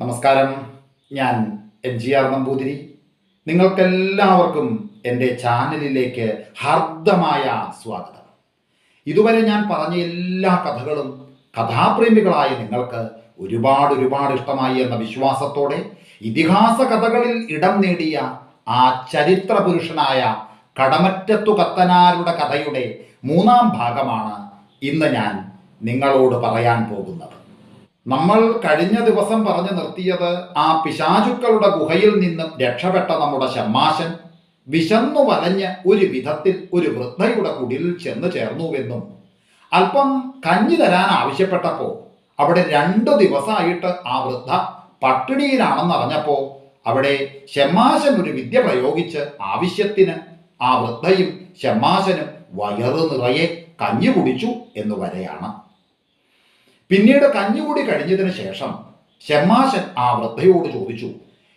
നമസ്കാരം. ഞാൻ M G R Namboothiri. നിങ്ങൾക്കെല്ലാവർക്കും എന്റെ ചാനലിലേക്ക് ഹാർദമായ സ്വാഗതം. ഇതുവരെ ഞാൻ പറഞ്ഞ എല്ലാ കഥകളും കഥാപ്രേമികളായ നിങ്ങൾക്ക് ഒരുപാട് ഒരുപാട് ഇഷ്ടമായി എന്ന വിശ്വാസത്തോടെ ഇതിഹാസ കഥകളിൽ ഇടം നേടിയ ആ ചരിത്ര പുരുഷനായ കടമറ്റത്തു കത്തനാരുടെ കഥയുടെ മൂന്നാം ഭാഗമാണ് ഇന്ന് ഞാൻ നിങ്ങളോട് പറയാൻ പോകുന്നത്. നമ്മൾ കഴിഞ്ഞ ദിവസം പറഞ്ഞു നിർത്തിയത് ആ പിശാചുക്കളുടെ ഗുഹയിൽ നിന്നും രക്ഷപ്പെട്ട നമ്മുടെ ഷമ്മാശൻ വിശന്നു വലഞ്ഞ് ഒരു വിധത്തിൽ ഒരു വൃദ്ധയുടെ കുടിലിൽ ചെന്ന് ചേർന്നുവെന്നും അല്പം കഞ്ഞി തരാൻ ആവശ്യപ്പെട്ടപ്പോൾ അവിടെ രണ്ടു ദിവസമായിട്ട് ആ വൃദ്ധ പട്ടിണിയിലാണെന്ന് അറിഞ്ഞപ്പോൾ അവിടെ ഷമ്മാശൻ ഒരു വിദ്യ പ്രയോഗിച്ച് ആവശ്യത്തിന് ആ വൃദ്ധയും ഷമ്മാശനും വയറ് നിറയെ കഞ്ഞി കുടിച്ചു എന്ന് വരെയാണ്. പിന്നീട് കഞ്ഞുകൂടി കഴിഞ്ഞതിന് ശേഷം ഷമ്മാശൻ ആ വൃദ്ധയോട് ചോദിച്ചു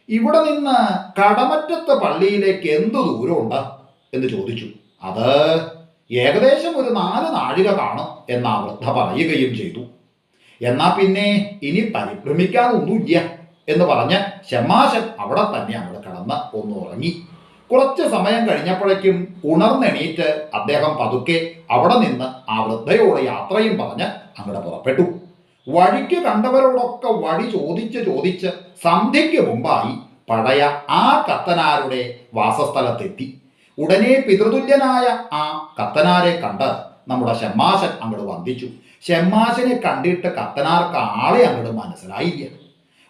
ഇവിടെ നിന്ന് കടമറ്റത്തെ പള്ളിയിലേക്ക് എന്ത് ദൂരമുണ്ട്? എന്ന് ചോദിച്ചു. അത് ഏകദേശം ഒരു നാല് നാഴിക കാണും എന്ന് ആ വൃദ്ധ പറയുകയും ചെയ്തു. എന്നാ പിന്നെ ഇനി പരിഭ്രമിക്കാനൊന്നുമില്ല എന്ന് പറഞ്ഞ് ഷമാശൻ അവിടെ തന്നെ അവിടെ കിടന്ന് ഒന്ന് ഉറങ്ങി. കുറച്ച് സമയം കഴിഞ്ഞപ്പോഴേക്കും ഉണർന്നെണീറ്റ് അദ്ദേഹം പതുക്കെ അവിടെ നിന്ന് ആ വൃദ്ധയോട് യാത്രയും പറഞ്ഞ് അങ്ങോട്ട് പുറപ്പെട്ടു. വഴിക്ക് കണ്ടവരോടൊക്കെ വഴി ചോദിച്ച് ചോദിച്ച് സന്ധ്യയ്ക്ക് മുമ്പായി പഴയ ആ കത്തനാരുടെ വാസസ്ഥലത്തെത്തി. ഉടനെ പിതൃതുല്യനായ ആ കത്തനാരെ കണ്ട് നമ്മുടെ ഷമ്മാശൻ അങ്ങോട്ട് വന്ദിച്ചു. ഷമ്മാശനെ കണ്ടിട്ട് കത്തനാർക്ക് ആളെ അങ്ങോട്ട് മനസ്സിലായില്ല.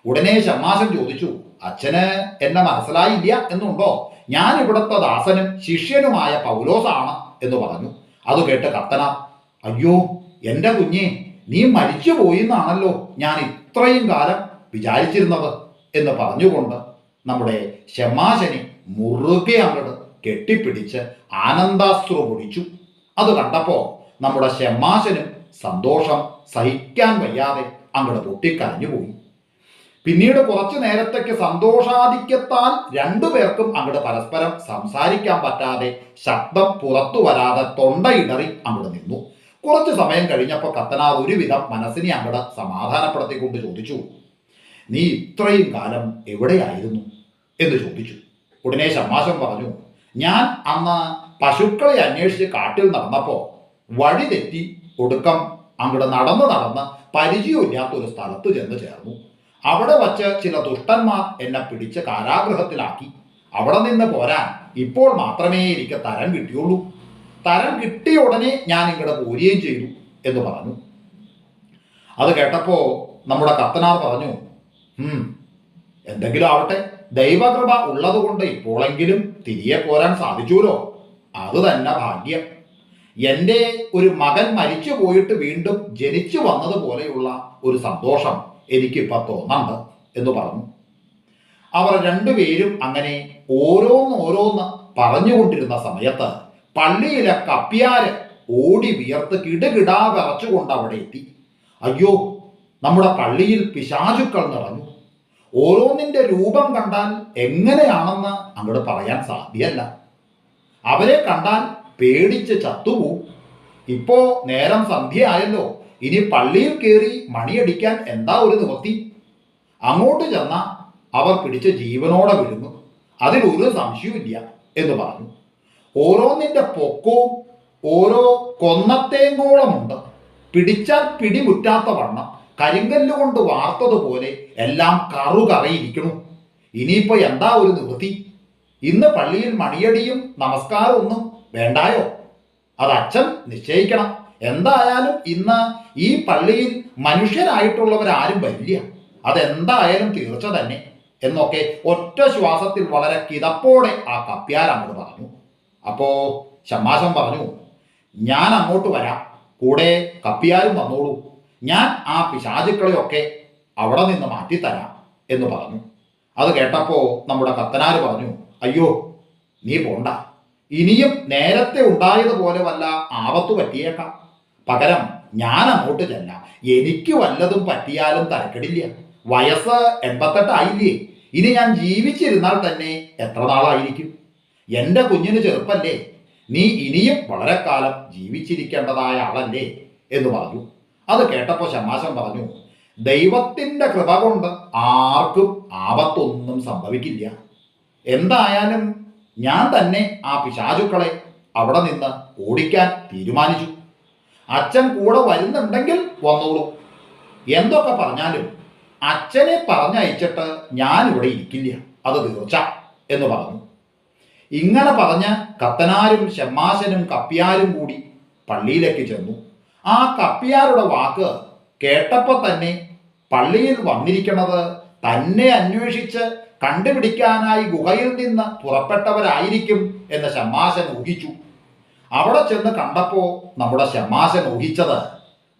ഉടനെ ഷമ്മാശൻ ചോദിച്ചു അച്ഛന് എന്നെ മനസ്സിലായില്ല എന്നുണ്ടോ? ഞാൻ ഇവിടുത്തെ ദാസനും ശിഷ്യനുമായ പൗലോസാണ് എന്ന് പറഞ്ഞു. അത് കേട്ട് കത്തനാർ അയ്യോ എന്റെ കുഞ്ഞെ നീ മരിച്ചു പോയിന്നാണല്ലോ ഞാൻ ഇത്രയും കാലം വിചാരിച്ചിരുന്നത് എന്ന് പറഞ്ഞുകൊണ്ട് നമ്മുടെ ക്ഷമാശനി മുറുകെ അങ്ങോട്ട് കെട്ടിപ്പിടിച്ച് ആനന്ദാസ്ത്രു പൊടിച്ചു അത് കണ്ടപ്പോൾ നമ്മുടെ ഷമാശനും സന്തോഷം സഹിക്കാൻ വയ്യാതെ അങ്ങോട്ട് പൊട്ടിക്കരഞ്ഞു പോയി. പിന്നീട് കുറച്ചു നേരത്തേക്ക് സന്തോഷാധിക്യത്താൽ രണ്ടുപേർക്കും അങ്ങോട്ട് പരസ്പരം സംസാരിക്കാൻ പറ്റാതെ ശബ്ദം പുറത്തു വരാതെ തൊണ്ടയിടറി അങ്ങോട്ട് നിന്നു. കുറച്ച് സമയം കഴിഞ്ഞപ്പോൾ കത്തനാർ ഒരുവിധം മനസ്സിനെ അവിടെ സമാധാനപ്പെടുത്തിക്കൊണ്ട് ചോദിച്ചു നീ ഇത്രയും കാലം എവിടെയായിരുന്നു? എന്ന് ചോദിച്ചു. ഉടനെ ശമാശം പറഞ്ഞു ഞാൻ അന്ന് പശുക്കളെ അന്വേഷിച്ച് കാട്ടിൽ നടന്നപ്പോൾ വഴി തെറ്റി ഒടുക്കം അങ്ങോട്ട് നടന്ന് നടന്ന് പരിചയമില്ലാത്ത ഒരു സ്ഥലത്ത് ചെന്ന് ചേർന്നു. അവിടെ വച്ച് ചില ദുഷ്ടന്മാർ എന്നെ പിടിച്ച് കാരാഗ്രഹത്തിലാക്കി അവിടെ നിന്ന് പോരാൻ ഇപ്പോൾ മാത്രമേ എനിക്ക് തരം കിട്ടിയുള്ളൂ. തരം കിട്ടിയ ഉടനെ ഞാൻ ഇങ്ങോട്ട് പോരുകയും ചെയ്തു എന്ന് പറഞ്ഞു. അത് കേട്ടപ്പോൾ നമ്മുടെ കത്തനാർ പറഞ്ഞു "ഉം, എന്തെങ്കിലും ആവട്ടെ. ദൈവകൃപ ഉള്ളതുകൊണ്ട് ഇപ്പോഴെങ്കിലും തിരികെ പോരാൻ സാധിച്ചുവല്ലോ അത് തന്നെ ഭാഗ്യം. എന്റെ ഒരു മകൻ മരിച്ചു പോയിട്ട് വീണ്ടും ജനിച്ചു വന്നതുപോലെയുള്ള ഒരു സന്തോഷം എനിക്കിപ്പോൾ തോന്നുന്നുണ്ട് എന്ന് പറഞ്ഞു. അവർ രണ്ടുപേരും അങ്ങനെ ഓരോന്ന് ഓരോന്ന് പറഞ്ഞുകൊണ്ടിരുന്ന സമയത്ത് പള്ളിയിലെ കപ്പ്യാര് ഓടി വിയർത്ത് കിടുകിടാ വിറച്ചുകൊണ്ട് അവിടെ എത്തി. അയ്യോ നമ്മുടെ പള്ളിയിൽ പിശാചുക്കൾ നിറഞ്ഞു. ഓരോന്നിന്റെ രൂപം കണ്ടാൽ എങ്ങനെയാണെന്ന് അങ്ങോട്ട് പറയാൻ സാധ്യല്ല. അവരെ കണ്ടാൽ പേടിച്ച് ചത്തുപോകും. ഇപ്പോ നേരം സന്ധ്യയായല്ലോ ഇനി പള്ളിയിൽ കയറി മണിയടിക്കാൻ എന്താ ഒരു നിവർത്തി അങ്ങോട്ട് ചെന്ന അവർ പിടിച്ച് ജീവനോടെ വിഴുങ്ങും അതിലൊരു സംശയവും ഇല്ല എന്ന് പറഞ്ഞു. ഓരോന്നിന്റെ പൊക്കവും ഓരോ കൊന്നത്തേങ്ങോളമുണ്ട് പിടിച്ചാൽ പിടിമുറ്റാത്ത വണ്ണം കരിങ്കല്ല് കൊണ്ട് വാർത്തതുപോലെ എല്ലാം കറുകറയിരിക്കണു ഇനിയിപ്പോ എന്താ ഒരു നിവൃത്തി? ഇന്ന് പള്ളിയിൽ മണിയടിയും നമസ്കാരം ഒന്നും വേണ്ടായോ? അത് അച്ഛൻ നിശ്ചയിക്കണം. എന്തായാലും ഇന്ന് ഈ പള്ളിയിൽ മനുഷ്യരായിട്ടുള്ളവരാരും വരില്ല. അതെന്തായാലും തീർച്ച തന്നെ എന്നൊക്കെ ഒറ്റ ശ്വാസത്തിൽ വളരെ കിതപ്പോടെ ആ കപ്പ്യാൽ പറഞ്ഞു. അപ്പോ ഷമ്മാശം പറഞ്ഞു ഞാൻ അങ്ങോട്ട് വരാം. കൂടെ കപ്പിയാരും വന്നോളൂ. ഞാൻ ആ പിശാചുക്കളെയൊക്കെ അവിടെ നിന്ന് മാറ്റിത്തരാം എന്ന് പറഞ്ഞു. അത് കേട്ടപ്പോ നമ്മുടെ കത്തനാർ പറഞ്ഞു അയ്യോ നീ പോണ്ട. ഇനിയും നേരത്തെ ഉണ്ടായതുപോലെ വല്ല ആപത്ത് പറ്റിയേക്കാം. പകരം ഞാൻ അങ്ങോട്ട് ചെല്ലാം. എനിക്ക് വല്ലതും പറ്റിയാലും തരക്കടില്ല. വയസ്സ് എൺപത്തെട്ടായില്ലേ ഇനി ഞാൻ ജീവിച്ചിരുന്നാൽ തന്നെ എത്ര നാളായിരിക്കും? എന്റെ കുഞ്ഞിന് ചെറുപ്പല്ലേ? നീ ഇനിയും വളരെ കാലം ജീവിച്ചിരിക്കേണ്ടതായ ആളല്ലേ എന്ന് പറഞ്ഞു. അത് കേട്ടപ്പോൾ ശമാശം പറഞ്ഞു ദൈവത്തിന്റെ കൃപ കൊണ്ട് ആർക്കും ആപത്തൊന്നും സംഭവിക്കില്ല. എന്തായാലും ഞാൻ തന്നെ ആ പിശാചുക്കളെ അവിടെ നിന്ന് ഓടിക്കാൻ തീരുമാനിച്ചു. അച്ഛൻ കൂടെ വരുന്നുണ്ടെങ്കിൽ വന്നോളൂ. എന്തൊക്കെ പറഞ്ഞാലും അച്ഛനെ പറഞ്ഞയച്ചിട്ട് ഞാൻ ഇവിടെ ഇരിക്കില്ല. അത് തീർച്ച എന്ന് പറഞ്ഞു. ഇങ്ങനെ പറഞ്ഞ് കത്തനാരും ഷമ്മാശനും കപ്പിയാരും കൂടി പള്ളിയിലേക്ക് ചെന്നു. ആ കപ്പിയാരുടെ വാക്ക് കേട്ടപ്പോൾ തന്നെ പള്ളിയിൽ വന്നിരിക്കുന്നത് തന്നെ അന്വേഷിച്ച് കണ്ടുപിടിക്കാനായി ഗുഹയിൽ നിന്ന് പുറപ്പെട്ടവരായിരിക്കും എന്ന് ഷമ്മാശൻ ഊഹിച്ചു. അവിടെ ചെന്ന് കണ്ടപ്പോൾ നമ്മുടെ ഷമ്മാശൻ ഊഹിച്ചത്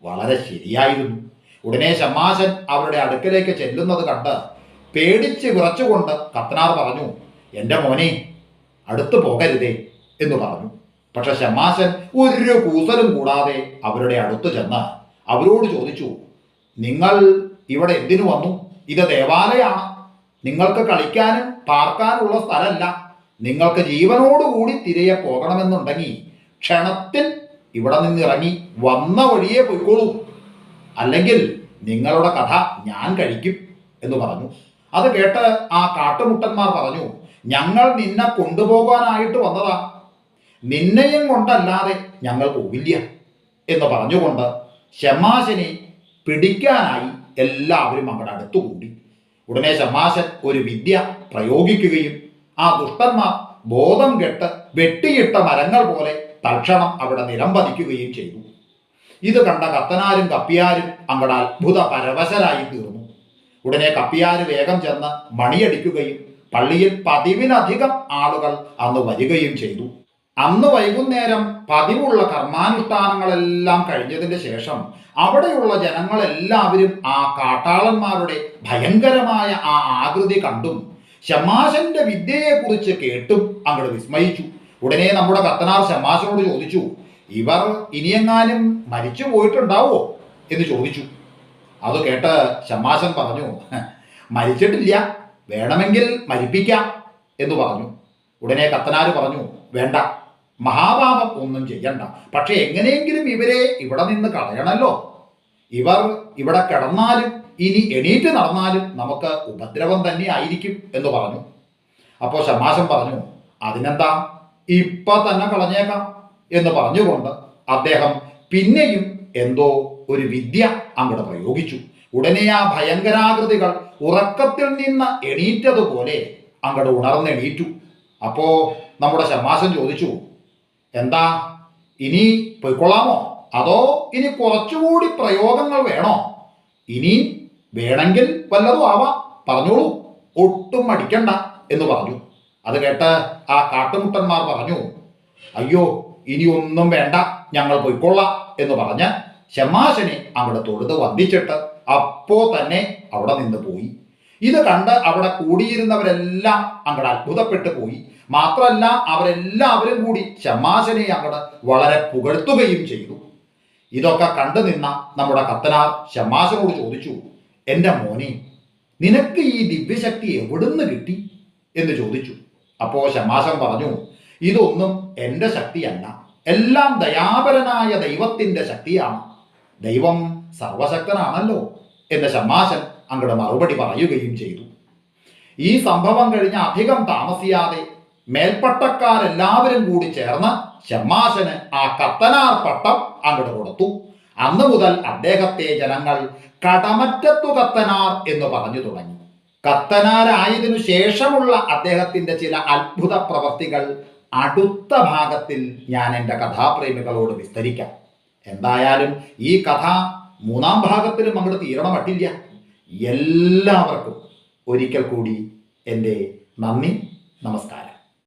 വളരെ ശരിയായിരുന്നു. ഉടനെ ഷമ്മാശൻ അവരുടെ അടുക്കലേക്ക് ചെല്ലുന്നത് കണ്ട് പേടിച്ച് വിറച്ചുകൊണ്ട് കത്തനാർ പറഞ്ഞു എന്റെ മോനെ അടുത്തു പോകരുതേ എന്ന് പറഞ്ഞു. പക്ഷെ ഷമാശൻ ഒരു കൂസലും കൂടാതെ അവരുടെ അടുത്ത് ചെന്ന് അവരോട് ചോദിച്ചു നിങ്ങൾ ഇവിടെ എന്തിനു വന്നു? ഇത് ദേവാലയമാണ്. നിങ്ങൾക്ക് കളിക്കാനും പാർക്കാനുള്ള സ്ഥലമല്ല. നിങ്ങൾക്ക് ജീവനോടുകൂടി തിരികെ പോകണമെന്നുണ്ടെങ്കിൽ ക്ഷണത്തിൽ ഇവിടെ നിന്ന് ഇറങ്ങി വന്ന വഴിയെ പോയിക്കോളൂ. അല്ലെങ്കിൽ നിങ്ങളുടെ കഥ ഞാൻ കഴിക്കും എന്ന് പറഞ്ഞു. അത് കേട്ട് ആ കാട്ടുമുട്ടന്മാർ പറഞ്ഞു ഞങ്ങൾ നിന്നെ കൊണ്ടുപോകാനായിട്ട് വന്നതാ. നിന്നെയും കൊണ്ടല്ലാതെ ഞങ്ങൾ പോവില്ല എന്ന് പറഞ്ഞുകൊണ്ട് ഷമാശനെ പിടിക്കാനായി എല്ലാവരും അങ്ങോട്ട് അടുത്തുകൂടി. ഉടനെ ഷമാശൻ ഒരു വിദ്യ പ്രയോഗിക്കുകയും ആ ദുഷ്ടന്മാർ ബോധം കെട്ട് വെട്ടിയിട്ട മരങ്ങൾ പോലെ തൽക്ഷണം അവിടെ നിലംപതിക്കുകയും ചെയ്തു. ഇത് കണ്ട കത്തനാരും കപ്പിയാരും അങ്ങടെ അത്ഭുത പരവശരായി തീർന്നു. ഉടനെ കപ്പിയാര് വേഗം ചെന്ന് മണിയടിക്കുകയും പള്ളിയിൽ പതിവിലധികം ആളുകൾ അന്ന് വരികയും ചെയ്തു. അന്ന് വൈകുന്നേരം പതിവുള്ള കർമാനുഷ്ഠാനങ്ങളെല്ലാം കഴിഞ്ഞതിന്റെ ശേഷം അവിടെയുള്ള ജനങ്ങളെല്ലാവരും ആ കാട്ടാളന്മാരുടെ ഭയങ്കരമായ ആ ആകൃതി കണ്ടും ഷമാശന്റെ വിദ്യയെക്കുറിച്ച് കേട്ടും അങ്ങോട്ട് വിസ്മയിച്ചു. ഉടനെ നമ്മുടെ കത്തനാർ ശമാശനോട് ചോദിച്ചു ഇവർ ഇനിയെങ്ങാനും മരിച്ചു പോയിട്ടുണ്ടാവോ? എന്ന് ചോദിച്ചു. അത് കേട്ട് ശമാശൻ പറഞ്ഞു മരിച്ചിട്ടില്ല. വേണമെങ്കിൽ മരിപ്പിക്കാം എന്ന് പറഞ്ഞു. ഉടനെ കത്തനാര് പറഞ്ഞു വേണ്ട മഹാപാപം ഒന്നും ചെയ്യണ്ട. പക്ഷെ എങ്ങനെയെങ്കിലും ഇവരെ ഇവിടെ നിന്ന് കളയണമല്ലോ ഇവർ ഇവിടെ കിടന്നാലും ഇനി എണീറ്റ് നടന്നാലും നമുക്ക് ഉപദ്രവം തന്നെ ആയിരിക്കും എന്ന് പറഞ്ഞു. അപ്പോൾ ശമാശം പറഞ്ഞു അതിനെന്താ? ഇപ്പൊ തന്നെ കളഞ്ഞേക്കാം എന്ന് പറഞ്ഞുകൊണ്ട് അദ്ദേഹം പിന്നെയും എന്തോ ഒരു വിദ്യ അങ്ങോട്ട് പ്രയോഗിച്ചു. ഉടനെ ആ ഭയങ്കരാകൃതികൾ ഉറക്കത്തിൽ നിന്ന് എണീറ്റതുപോലെ അങ്ങോട്ട് ഉണർന്നെണീറ്റു. അപ്പോ നമ്മുടെ ശമാശൻ ചോദിച്ചു എന്താ ഇനി പൊയ്ക്കൊള്ളാമോ? അതോ ഇനി കുറച്ചുകൂടി പ്രയോഗങ്ങൾ വേണോ? ഇനി വേണമെങ്കിൽ വല്ലതും ആവാം. പറഞ്ഞോളൂ. ഒട്ടും മടിക്കണ്ട എന്ന് പറഞ്ഞു. അത് കേട്ട് ആ കാട്ടുമുട്ടന്മാർ പറഞ്ഞു അയ്യോ ഇനി ഒന്നും വേണ്ട. ഞങ്ങൾ പൊയ്ക്കൊള്ളാം എന്ന് പറഞ്ഞ് ഷമാശനെ അങ്ങോട്ട് തൊഴുത് വന്ദിച്ചിട്ട് അപ്പോ തന്നെ അവിടെ നിന്ന് പോയി. ഇത് കണ്ട് അവിടെ കൂടിയിരുന്നവരെല്ലാം അങ്ങോട്ട് അത്ഭുതപ്പെട്ടു പോയി. മാത്രമല്ല അവരെല്ലാവരും കൂടി ഷമാശനെ അങ്ങോട്ട് വളരെ പുകഴ്ത്തുകയും ചെയ്തു. ഇതൊക്കെ കണ്ടു നിന്ന നമ്മുടെ കത്തനാർ ഷമാശനോട് ചോദിച്ചു എന്റെ മോനെ നിനക്ക് ഈ ദിവ്യശക്തി എവിടുന്ന് കിട്ടി? എന്ന് ചോദിച്ചു. അപ്പോൾ ഷമാശൻ പറഞ്ഞു ഇതൊന്നും എന്റെ ശക്തിയല്ല. എല്ലാം ദയാപരനായ ദൈവത്തിന്റെ ശക്തിയാണ്. ദൈവം സർവശക്തനാണല്ലോ. എന്ന് ഷമാശൻ അങ്ങോട്ട് മറുപടി പറയുകയും ചെയ്തു. ഈ സംഭവം കഴിഞ്ഞ അധികം താമസിയാതെ മേൽപ്പട്ടക്കാരെല്ലാവരും കൂടി ചേർന്ന് ഷമാശന് ആ കത്തനാർ പട്ടം അങ്ങോട്ട് കൊടുത്തു. അന്നു മുതൽ അദ്ദേഹത്തെ ജനങ്ങൾ കടമറ്റത്തു കത്തനാർ എന്ന് പറഞ്ഞു തുടങ്ങി. കത്തനാരായതിനു ശേഷമുള്ള അദ്ദേഹത്തിന്റെ ചില അത്ഭുത പ്രവർത്തികൾ അടുത്ത ഭാഗത്തിൽ ഞാൻ എന്റെ കഥാപ്രേമികളോട് വിസ്തരിക്കാം. എന്തായാലും ഈ കഥ മൂന്നാം ഭാഗത്തിലും അങ്ങോട്ട് തീരണം പറ്റില്ല എല്ലാവർക്കും ഒരിക്കൽ കൂടി എന്റെ നന്ദി നമസ്കാരം.